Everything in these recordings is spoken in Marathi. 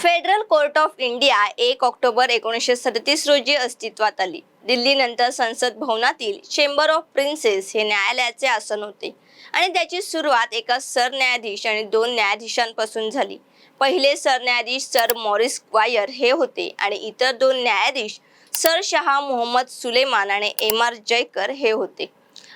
फेडरल कोर्ट ऑफ इंडिया एक ऑक्टोबर एकोणीसशे सदतीस रोजी अस्तित्वात आली. दिल्लीनंतर संसद भवनातील चेंबर ऑफ प्रिन्सेस हे न्यायालयाचे आसन होते. आणि त्याची सुरुवात एका सरन्यायाधीश आणि दोन न्यायाधीशांपासून झाली. पहिले सरन्यायाधीश सर मॉरिस ग्वायर हे होते आणि इतर दोन न्यायाधीश सर शहा मोहम्मद सुलेमान आणि एम आर जयकर हे होते.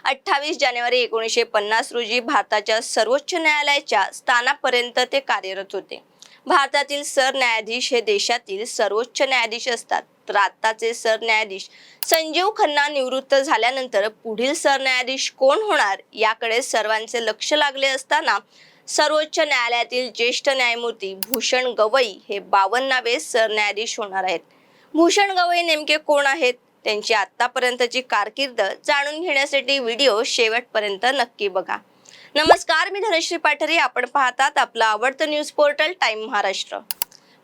अठ्ठावीस जानेवारी एकोणीसशे पन्नास रोजी भारताच्या सर्वोच्च न्यायालयाच्या स्थानापर्यंत ते कार्यरत होते. भारतातील सरन्यायाधीश हे देशातील सर्वोच्च न्यायाधीश असतात. तर आत्ताचे सरन्यायाधीश संजीव खन्ना निवृत्त झाल्यानंतर पुढील सरन्यायाधीश कोण होणार याकडे सर्वांचे लक्ष लागले असताना सर्वोच्च न्यायालयातील ज्येष्ठ न्यायमूर्ती भूषण गवई हे बावन्नावे सरन्यायाधीश होणार आहेत. भूषण गवई नेमके कोण आहेत? त्यांची आतापर्यंतची कारकीर्द जाणून घेण्यासाठी व्हिडिओ शेवटपर्यंत नक्की बघा. नमस्कार मी धनश्री पाठरे. आपण पाहतात आपलं आवडतं न्यूज पोर्टल टाइम महाराष्ट्र.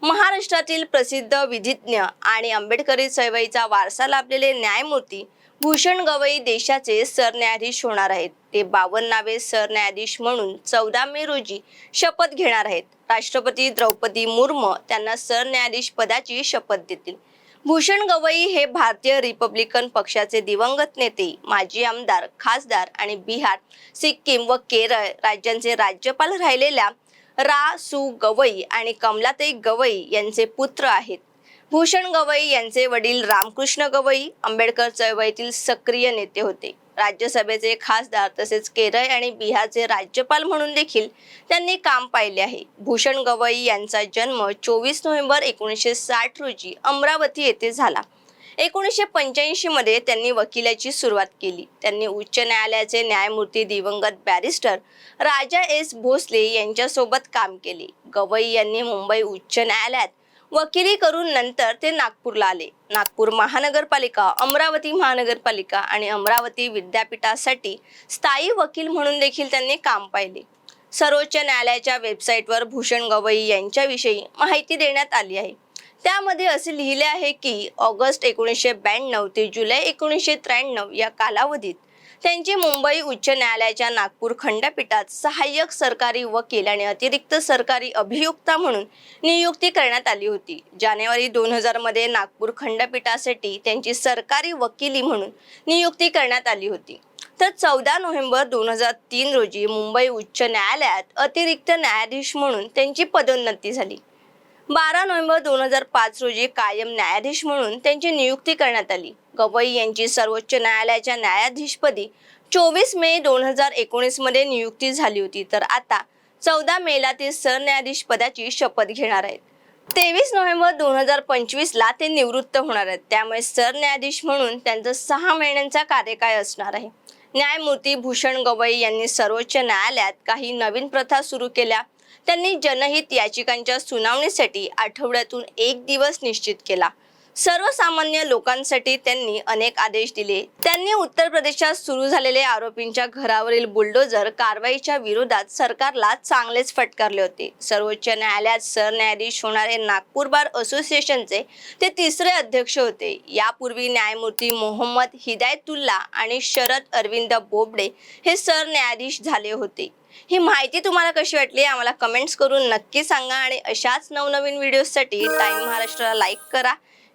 महाराष्ट्रातील प्रसिद्ध विधिज्ञ आणि आंबेडकरी चळवळीचा वारसा लाभलेले न्यायमूर्ती भूषण गवई देशाचे सरन्यायाधीश होणार आहेत. ते बावन्नावे सरन्यायाधीश म्हणून चौदा मे रोजी शपथ घेणार आहेत. राष्ट्रपती द्रौपदी मुर्मू त्यांना सरन्यायाधीश पदाची शपथ देतील. भूषण गवई हे भारतीय रिपब्लिकन पक्षाचे दिवंगत नेते माजी आमदार खासदार आणि बिहार सिक्कीम व केरळ राज्यांचे राज्यपाल राहिलेल्या रा सु गवई आणि कमलाताई गवई यांचे पुत्र आहेत. भूषण गवई यांचे वडील रामकृष्ण गवई आंबेडकर चळवळीतील सक्रिय नेते होते. राज्यसभेचे खासदार तसेच केरळ आणि बिहारचे राज्यपाल म्हणून देखील त्यांनी काम पाहिले आहे. भूषण गवई यांचा जन्म चोवीस नोव्हेंबर एकोणीसशे साठ रोजी अमरावती येथे झाला. एकोणीसशे पंच्याऐंशीमध्ये त्यांनी वकिलाची सुरुवात केली. त्यांनी उच्च न्यायालयाचे न्यायमूर्ती दिवंगत बॅरिस्टर राजा एस भोसले यांच्यासोबत काम केले. गवई यांनी मुंबई उच्च न्यायालयात वकिली करून नंतर ते नागपूरला आले. नागपूर महानगरपालिका अमरावती महानगरपालिका आणि अमरावती विद्यापीठासाठी स्थायी वकील म्हणून देखील त्यांनी काम पाहिले. सर्वोच्च न्यायालयाच्या वेबसाईटवर भूषण गवई यांच्याविषयी माहिती देण्यात आली आहे. त्यामध्ये असे लिहिले आहे की ऑगस्ट एकोणीसशे ब्याण्णव ते जुलै एकोणीसशे त्र्याण्णव या कालावधीत त्यांची मुंबई उच्च न्यायालयाच्या नागपूर खंडपीठात सहाय्यक सरकारी वकील आणि अतिरिक्त सरकारी अभियुक्ता म्हणून नियुक्ती करण्यात आली होती. जानेवारी दोन हजारमध्ये नागपूर खंडपीठासाठी त्यांची सरकारी वकिली म्हणून नियुक्ती करण्यात आली होती. तर चौदा नोव्हेंबर दोन हजार तीन रोजी मुंबई उच्च न्यायालयात अतिरिक्त न्यायाधीश म्हणून त्यांची पदोन्नती झाली. बारा नोव्हेंबर दोन हजार पाच रोजी कायम न्यायाधीश म्हणून त्यांची नियुक्ती करण्यात आली. गवई यांची सर्वोच्च न्यायालयाच्या न्यायाधीशपदी चोवीस मे दोन हजार एकोणीसमध्ये नियुक्ती झाली होती. तर आता चौदा मेला ते सरन्यायाधीश पदाची शपथ घेणार आहेत. तेवीस नोव्हेंबर दोन हजार पंचवीसला ते निवृत्त होणार आहेत. त्यामुळे सरन्यायाधीश म्हणून त्यांचा सहा महिन्यांचा कार्यकाळ असणार आहे. न्यायमूर्ती भूषण गवई यांनी सर्वोच्च न्यायालयात काही नवीन प्रथा सुरू केल्या. त्यांनी जनहित याचिकांच्या सुनावणीसाठी आठवड्यातून एक दिवस निश्चित केला. सर्वसामान्य लोकांसाठी त्यांनी अनेक आदेश दिले. त्यांनी उत्तर प्रदेशात सुरू झालेले आरोपींच्या घरावरील बुलडोजर कारवाईच्या विरोधात सरकारला चांगलेच फटकारले होते. सर्वोच्च न्यायालयात सरन्यायाधीश होणारे नागपूर बार असोसिएशनचे ते तिसरे अध्यक्ष होते. यापूर्वी न्यायमूर्ती मोहम्मद हिदायतुल्ला आणि शरद अरविंद बोबडे हे सरन्यायाधीश झाले होते. ही माहिती तुम्हाला कशी वाटली आम्हाला कमेंट्स करून नक्की सांगा आणि अशाच नवनवीन व्हिडिओजसाठी टाईम महाराष्ट्राला लाईक करा.